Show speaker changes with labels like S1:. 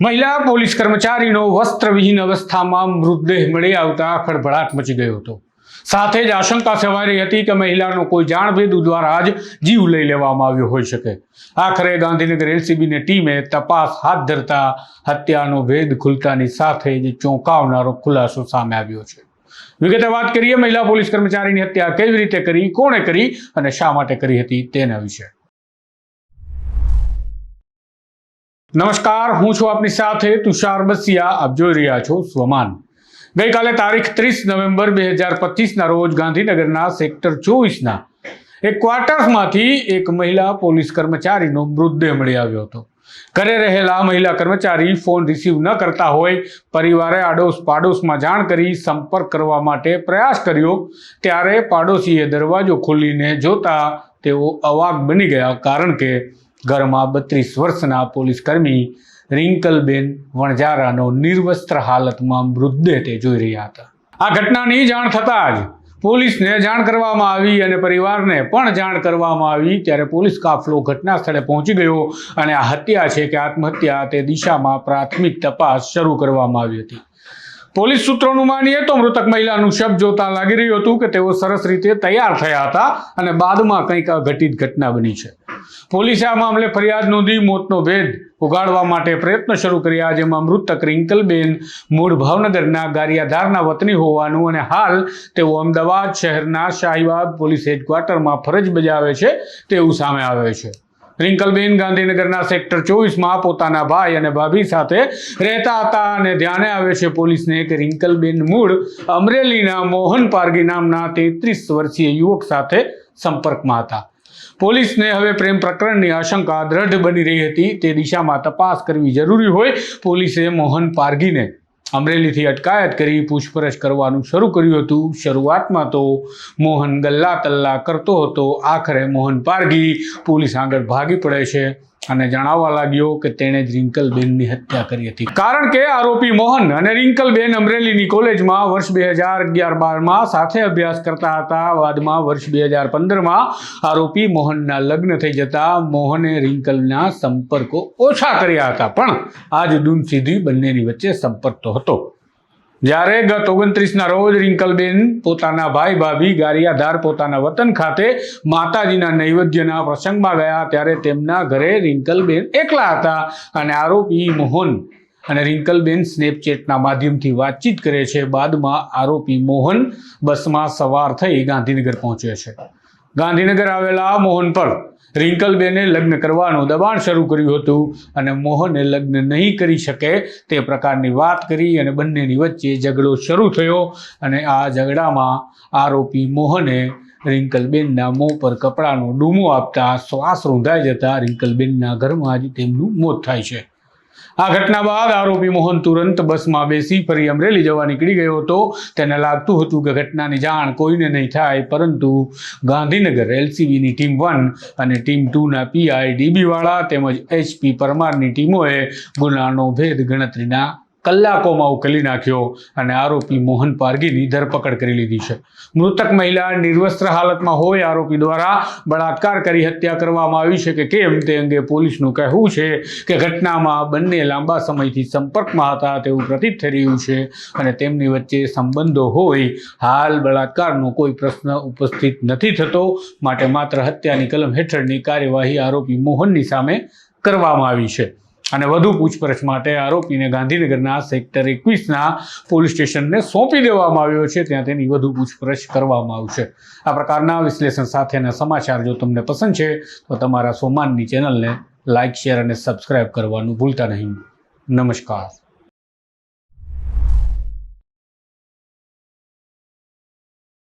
S1: મહિલા પોલીસ કર્મચારીનો વસ્ત્રવિહીન અવસ્થામાં મૃતદેહ મળી આવતા ખળભળાટ મચી ગયો હતો. સાથે જ આશંકા સેવાઈ હતી કે મહિલાનો કોઈ જાણભેદ દ્વારા જ જીવ લઈ લેવામાં આવ્યો હોઈ શકે. આખરે ગાંધીનગર એલસીબીની ટીમે તપાસ હાથ ધરતા હત્યાનો ભેદ ખુલતાની સાથે જ ચોંકાવનારો ખુલાસો સામે આવ્યો છે. વિગતે વાત કરીએ, મહિલા પોલીસ કર્મચારીની હત્યા કેવી રીતે કરી, કોણે કરી અને શા માટે કરી હતી તેના વિશે. નમસ્કાર, હું છું આપની સાથે તુષાર બસિયા. આપ જોઈ રહ્યા છો સ્વમાન. ગઈકાલે તારીખ ત્રીસ નવેમ્બર બે હજાર પચીસના રોજ ગાંધીનગરના સેક્ટર ચોવીસના એક ક્વાર્ટર્સમાંથી એક મહિલા પોલીસ કર્મચારીનો મૃતદેહ મળી આવ્યો હતો. ઘરે રહેલા મહિલા કર્મચારી ફોન રિસીવ ન કરતા હોય, પરિવારે આડોશ પાડોશમાં જાણ કરી સંપર્ક કરવા માટે પ્રયાસ કર્યો, ત્યારે પાડોશીએ દરવાજો ખોલીને જોતા તેઓ અવાક બની ગયા, કારણ કે ઘરમાં બત્રીસ વર્ષના પોલીસકર્મી રિંકલબેન વણજારાનો નિર્વસ્ત્ર હાલતમાં મૃતદેહ તે જોઈ રહ્યા હતા. આ ઘટનાની જાણ થતાં જ પોલીસને જાણ કરવામાં આવી અને પરિવારને પણ જાણ કરવામાં આવી ત્યારે પોલીસ કાફલો ઘટના સ્થળે પહોંચી ગયો અને આ હત્યા છે કે આત્મહત્યા તે દિશામાં પ્રાથમિક તપાસ શરૂ કરવામાં આવી હતી. પોલીસ સૂત્રોનું માનીએ તો મૃતક મહિલાનું શબ જોતા લાગી રહ્યું હતું કે તેઓ સરસ રીતે તૈયાર થયા હતા અને બાદમાં કંઈક અઘટિત ઘટના બની છે. પોલીસે આ મામલે ફરિયાદ નોંધી મોતનો ભેદ ઉગાડવા માટે પ્રયત્ન શરૂ કર્યા. જેમાં મૃતક રિંકલબેન મૂળ ભાવનગરના ગારિયાધારના વતની હોવાનું અને હાલ તેઓ અમદાવાદ શહેરના શાહીબાગ પોલીસ હેડક્વાર્ટરમાં ફરજ બજાવે છે તેવું સામે આવે છે. રિંકલબેન ગાંધીનગરના સેક્ટર ચોવીસમાં પોતાના ભાઈ અને ભાભી સાથે રહેતા હતા અને ધ્યાને આવે છે પોલીસને કે રિંકલબેન મૂળ અમરેલીના મોહન પારગી નામના તેત્રીસ વર્ષીય યુવક સાથે સંપર્કમાં હતા. પોલીસને હવે પ્રેમ પ્રકરણની આશંકા દ્રઢ બની રહી હતી. તે દિશામાં તપાસ કરવી જરૂરી હોય. પોલીસે મોહન પારગીને અમરેલીથી અટકાયત કરી પૂછપરછ કરવાનું શરૂ કર્યું હતું. શરૂઆતમાં તો મોહન ગલ્લા તલ્લા કરતો હતો. આખરે મોહન પારગી પોલીસ આગળ ભાગી પડે છે. અને જણાવવા લાગ્યો કે તેણે જ રિંકલબેનની હત્યા કરી હતી. કારણ કે આરોપી મોહન અને રિંકલબેન અમરેલીની કોલેજમાં વર્ષ બે હજાર અગિયાર બારમાં સાથે અભ્યાસ કરતા હતા. બાદમાં વર્ષ બે હજાર પંદરમાં આરોપી મોહનના લગ્ન થઈ જતા મોહને રિંકલના સંપર્કો ઓછા કર્યા હતા. પણ આજ દૂન સીધી બંનેની વચ્ચે સંપર્ક તો હતો. જ્યારે ગત ઓગણત્રીસના રોજ રિંકલબેન પોતાના ભાઈ ભાભી ગારિયાધાર પોતાના વતન ખાતે માતાજીના નૈવેદ્યના પ્રસંગમાં ગયા ત્યારે તેમના ઘરે રિંકલબેન એકલા હતા અને આરોપી મોહન અને રિંકલબેન સ્નેપચેટના માધ્યમથી વાતચીત કરે છે. બાદમાં આરોપી મોહન બસમાં સવાર થઈ ગાંધીનગર પહોંચે છે. ગાંધીનગર આવેલા મોહન પર રિંકલબેને લગ્ન કરવાનું દબાણ શરૂ કર્યું હતું અને મોહને લગ્ન નહીં કરી શકે તે પ્રકારની વાત કરી અને બંનેની વચ્ચે ઝઘડો શરૂ થયો અને આ ઝઘડામાં આરોપી મોહને રિંકલબેનના મોં પર કપડાનો ડૂમો આપતા શ્વાસ રૂંધાઈ જતા રિંકલબેનના ઘરમાં જ તેમનું મોત થાય છે. આ ઘટના બાદ આરોપી મોહન તુરંત બસમાં બેસી ફરી અમરેલી જવા નીકળી ગયો હતો. તેને લાગતું હતું કે ઘટનાની જાણ કોઈને નહીં થાય, પરંતુ ગાંધીનગર એલસીબીની ટીમ વન અને ટીમ ટુના પીઆઈ ડીબીવાળા તેમજ એચપી પરમારની ટીમોએ ગુનાનો ભેદ ગણતરીના કલાકોમાં ઉકેલી નાખ્યો અને આરોપી મોહન પારગીની ધરપકડ કરી લીધી છે. મૃતક મહિલા નિર્વસ્ત્ર હાલતમાં હોય આરોપી દ્વારા બળાત્કાર કરી હત્યા કરવામાં આવી છે કે કેમ તે અંગે પોલીસનું કહેવું છે કે ઘટનામાં બંને લાંબા સમયથી સંપર્કમાં હતા તેવું પ્રતીત થઈ રહ્યું છે અને તેમની વચ્ચે સંબંધો હોય હાલ બળાત્કારનો કોઈ પ્રશ્ન ઉપસ્થિત નથી થતો. માટે માત્ર હત્યાની કલમ હેઠળની કાર્યવાહી આરોપી મોહનની સામે કરવામાં આવી છે. અને વધુ પૂછપરછ માટે આરોપીને ગાંધીનગરના સેક્ટર એકવીસના પોલીસ સ્ટેશનને સોંપી દેવામાં આવ્યો છે. ત્યાં તેની વધુ પૂછપરછ કરવામાં આવશે. આ પ્રકારના વિશ્લેષણ સાથેના સમાચાર જો તમને પસંદ છે, તો તમારા સોમાનની ચેનલને લાઇક શેર અને સબસ્ક્રાઇબ કરવાનું ભૂલતા નહીં. નમસ્કાર.